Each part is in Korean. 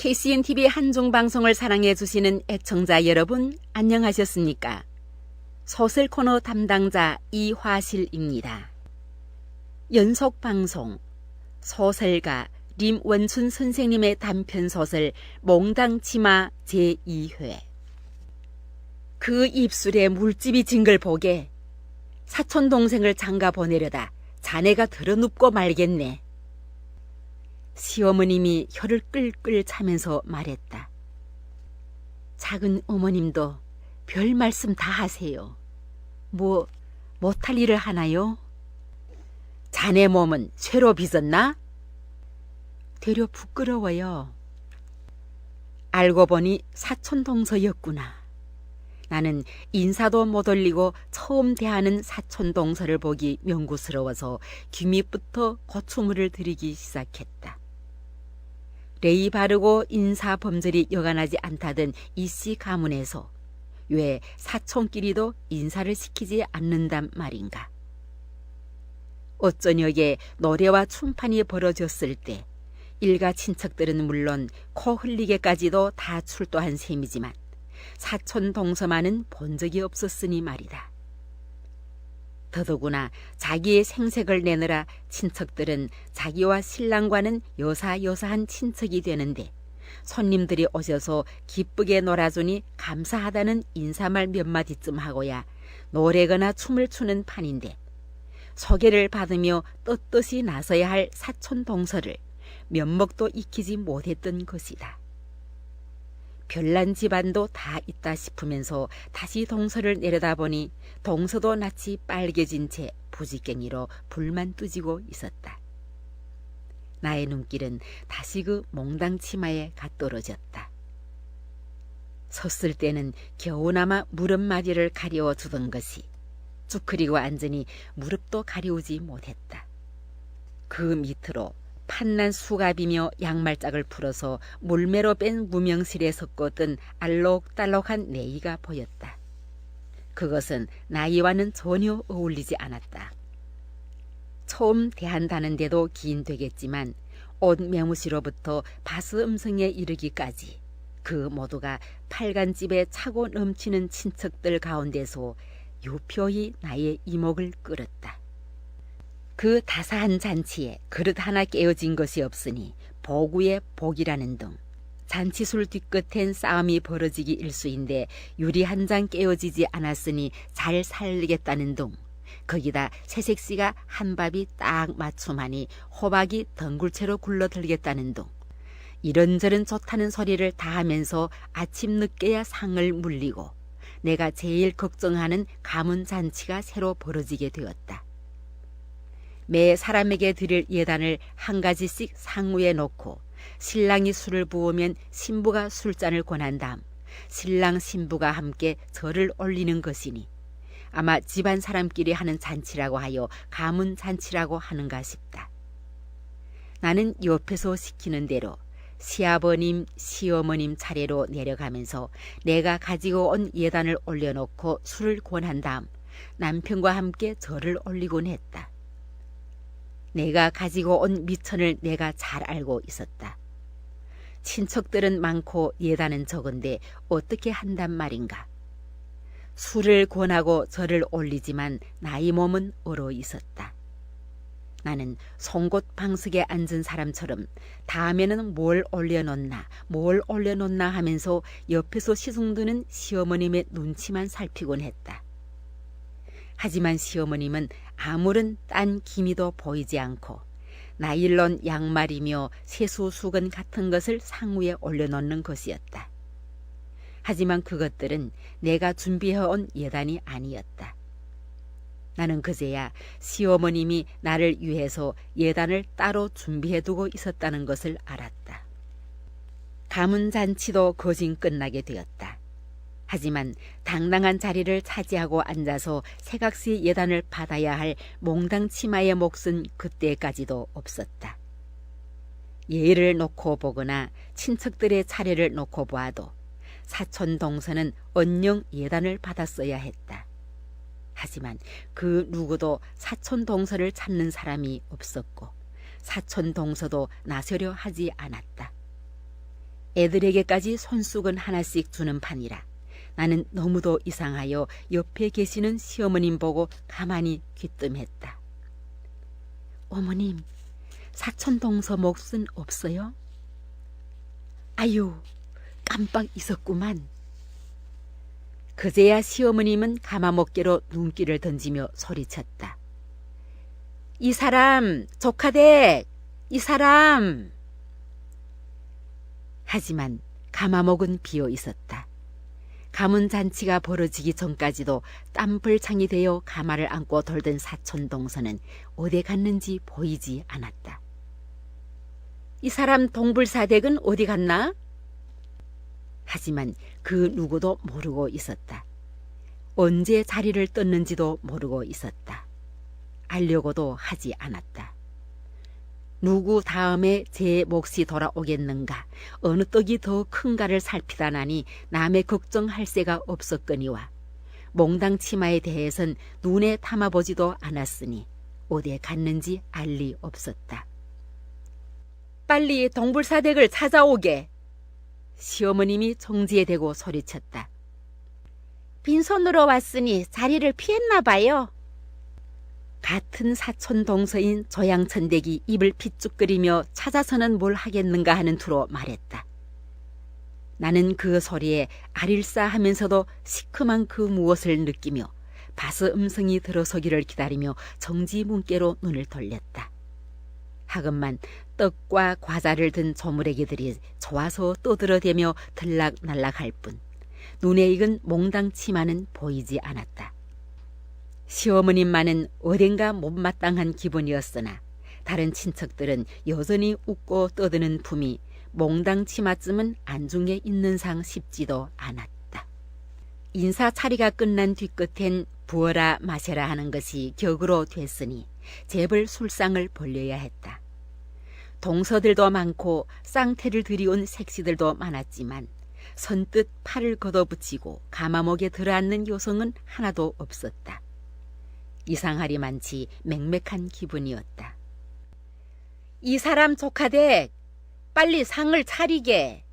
KCN TV 한중 방송을 사랑해 주시는 애청자 여러분 안녕하셨습니까? 소설 코너 담당자 이화실입니다. 연속 방송 소설가 림원춘 선생님의 단편 소설 몽당 치마 제2회 그 입술에 물집이 진 걸 보게 사촌 동생을 장가 보내려다 자네가 들어눕고 말겠네. 시어머님이 혀를 끌끌 차면서 말했다. 작은 어머님도 별 말씀 다 하세요. 뭐 못할 일을 하나요? 자네 몸은 쇠로 빚었나? 되려 부끄러워요. 알고 보니 사촌 동서였구나. 나는 인사도 못 올리고 처음 대하는 사촌 동서를 보기 명구스러워서 귀밑부터 고추물을 들이기 시작했다. 레이 바르고 인사 범절이 여간하지 않다던 이씨 가문에서 왜 사촌끼리도 인사를 시키지 않는단 말인가? 어쩌녁에 노래와 춤판이 벌어졌을 때 일가 친척들은 물론 코 흘리게까지도 다 출도한 셈이지만 사촌 동서만은 본 적이 없었으니 말이다. 더더구나 자기의 생색을 내느라 친척들은 자기와 신랑과는 요사요사한 친척이 되는데 손님들이 오셔서 기쁘게 놀아주니 감사하다는 인사말 몇 마디쯤 하고야 노래거나 춤을 추는 판인데 소개를 받으며 떳떳이 나서야 할 사촌 동서를 면목도 익히지 못했던 것이다. 별난 집안도 다 있다 싶으면서 다시 동서를 내려다보니 동서도 낯이 빨개진 채 부지깽이로 불만 뚜지고 있었다. 나의 눈길은 다시 그 몽당 치마에 갓떨어졌다. 섰을 때는 겨우나마 무릎 마디를 가려워 주던 것이 쭈그리고 앉으니 무릎도 가려우지 못했다. 그 밑으로 판난 수갑이며 양말짝을 풀어서 물매로 뺀 무명실에 섞었던 알록달록한 네이가 보였다. 그것은 나이와는 전혀 어울리지 않았다. 처음 대한다는데도 긴 되겠지만 옷 매무시로부터 바스 음성에 이르기까지 그 모두가 팔간집에 차고 넘치는 친척들 가운데서 유표히 나의 이목을 끌었다. 그 다사한 잔치에 그릇 하나 깨어진 것이 없으니 보구의 복이라는 등 잔치술 뒤끝엔 싸움이 벌어지기 일수인데 유리 한 장 깨어지지 않았으니 잘 살리겠다는 등 거기다 새색시가 한 밥이 딱 맞춤하니 호박이 덩굴채로 굴러들겠다는 등 이런저런 좋다는 소리를 다 하면서 아침 늦게야 상을 물리고 내가 제일 걱정하는 가문 잔치가 새로 벌어지게 되었다. 매 사람에게 드릴 예단을 한 가지씩 상우에 놓고 신랑이 술을 부으면 신부가 술잔을 권한 다음 신랑 신부가 함께 절을 올리는 것이니 아마 집안 사람끼리 하는 잔치라고 하여 가문 잔치라고 하는가 싶다. 나는 옆에서 시키는 대로 시아버님, 시어머님 차례로 내려가면서 내가 가지고 온 예단을 올려놓고 술을 권한 다음 남편과 함께 절을 올리곤 했다. 내가 가지고 온 미천을 내가 잘 알고 있었다. 친척들은 많고 예단은 적은데 어떻게 한단 말인가. 술을 권하고 절을 올리지만 나의 몸은 얼어 있었다. 나는 송곳 방석에 앉은 사람처럼 다음에는 뭘 올려놓나 뭘 올려놓나 하면서 옆에서 시승드는 시어머님의 눈치만 살피곤 했다. 하지만 시어머님은 아무런 딴 기미도 보이지 않고 나일론 양말이며 세수 수건 같은 것을 상위에 올려놓는 것이었다. 하지만 그것들은 내가 준비해온 예단이 아니었다. 나는 그제야 시어머님이 나를 위해서 예단을 따로 준비해두고 있었다는 것을 알았다. 가문 잔치도 거진 끝나게 되었다. 하지만 당당한 자리를 차지하고 앉아서 새각시 예단을 받아야 할 몽당 치마의 몫은 그때까지도 없었다. 예를 놓고 보거나 친척들의 차례를 놓고 보아도 사촌 동서는 언영 예단을 받았어야 했다. 하지만 그 누구도 사촌 동서를 찾는 사람이 없었고 사촌 동서도 나서려 하지 않았다. 애들에게까지 손수건 하나씩 주는 판이라. 나는 너무도 이상하여 옆에 계시는 시어머님 보고 가만히 귀뜸했다. 어머님, 사촌 동서 몫은 없어요? 아유, 깜빡 있었구만. 그제야 시어머님은 가마먹개로 눈길을 던지며 소리쳤다. 이 사람, 조카댁! 이 사람! 하지만 가마목은 비어 있었다. 가문 잔치가 벌어지기 전까지도 땀불창이 되어 가마를 안고 돌던 사촌 동서는 어디 갔는지 보이지 않았다. 이 사람 동불사댁은 어디 갔나? 하지만 그 누구도 모르고 있었다. 언제 자리를 떴는지도 모르고 있었다. 알려고도 하지 않았다. 누구 다음에 제 몫이 돌아오겠는가, 어느 떡이 더 큰가를 살피다 나니 남의 걱정할 새가 없었거니와 몽당 치마에 대해선 눈에 담아보지도 않았으니 어디에 갔는지 알리 없었다. 빨리 동불사댁을 찾아오게. 시어머님이 정지에 대고 소리쳤다. 빈손으로 왔으니 자리를 피했나 봐요. 같은 사촌 동서인 조양천댁이 입을 핏죽거리며 찾아서는 뭘 하겠는가 하는 투로 말했다. 나는 그 소리에 아릴싸 하면서도 시큼한 그 무엇을 느끼며 바스 음성이 들어서기를 기다리며 정지 문께로 눈을 돌렸다. 하건만 떡과 과자를 든 조무래기들이 좋아서 떠들어대며 들락날락할 뿐 눈에 익은 몽당 치마는 보이지 않았다. 시어머님만은 어딘가 못마땅한 기분이었으나 다른 친척들은 여전히 웃고 떠드는 품이 몽당 치마쯤은 안중에 있는 상 싶지도 않았다. 인사 차리가 끝난 뒤끝엔 부어라 마셔라 하는 것이 격으로 됐으니 제벌 술상을 벌려야 했다. 동서들도 많고 쌍태를 들이온 색시들도 많았지만 선뜻 팔을 걷어붙이고 가마목에 들어앉는 요성은 하나도 없었다. 이상하리만치 맹맥한 기분이었다. 이 사람 조카댁 빨리 상을 차리게.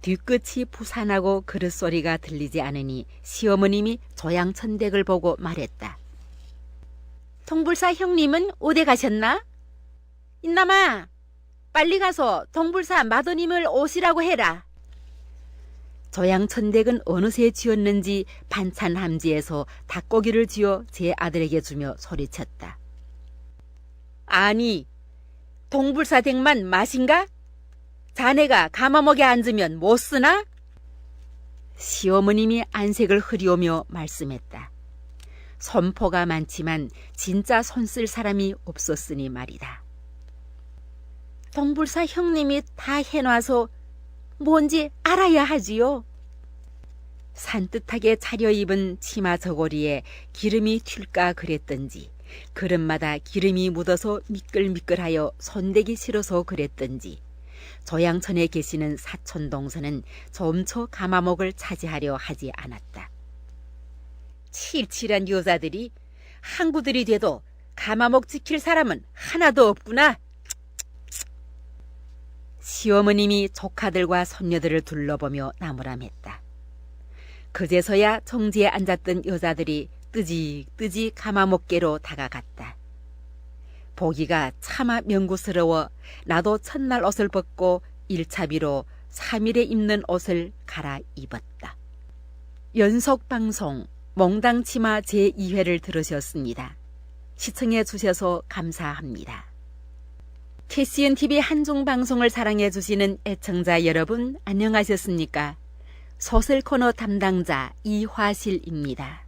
뒤끝이 부산하고 그릇소리가 들리지 않으니 시어머님이 조양천댁을 보고 말했다. 동불사 형님은 어디 가셨나? 인남아, 빨리 가서 동불사 마더님을 오시라고 해라. 조양천댁은 어느새 지었는지 반찬 함지에서 닭고기를 쥐어 제 아들에게 주며 소리쳤다. 아니, 동불사 댁만 맛인가? 자네가 가마먹에 앉으면 못 쓰나? 시어머님이 안색을 흐리오며 말씀했다. 선포가 많지만 진짜 손 쓸 사람이 없었으니 말이다. 동불사 형님이 다 해놔서 뭔지 알아야 하지요. 산뜻하게 차려입은 치마 저고리에 기름이 튈까 그랬던지 그릇마다 기름이 묻어서 미끌미끌하여 손대기 싫어서 그랬던지 조양천에 계시는 사촌 동서는 점처 가마목을 차지하려 하지 않았다. 칠칠한 여자들이 항구들이 돼도 가마목 지킬 사람은 하나도 없구나. 시어머님이 조카들과 손녀들을 둘러보며 나무람했다. 그제서야 정지에 앉았던 여자들이 뜨직뜨직 가마목개로 다가갔다. 보기가 차마 명구스러워 나도 첫날 옷을 벗고 일차비로 3일에 입는 옷을 갈아입었다. 연속 방송 몽당치마 제2회를 들으셨습니다. 시청해 주셔서 감사합니다. 캐시언 TV 한중 방송을 사랑해 주시는 애청자 여러분 안녕하셨습니까? 소설 코너 담당자 이화실입니다.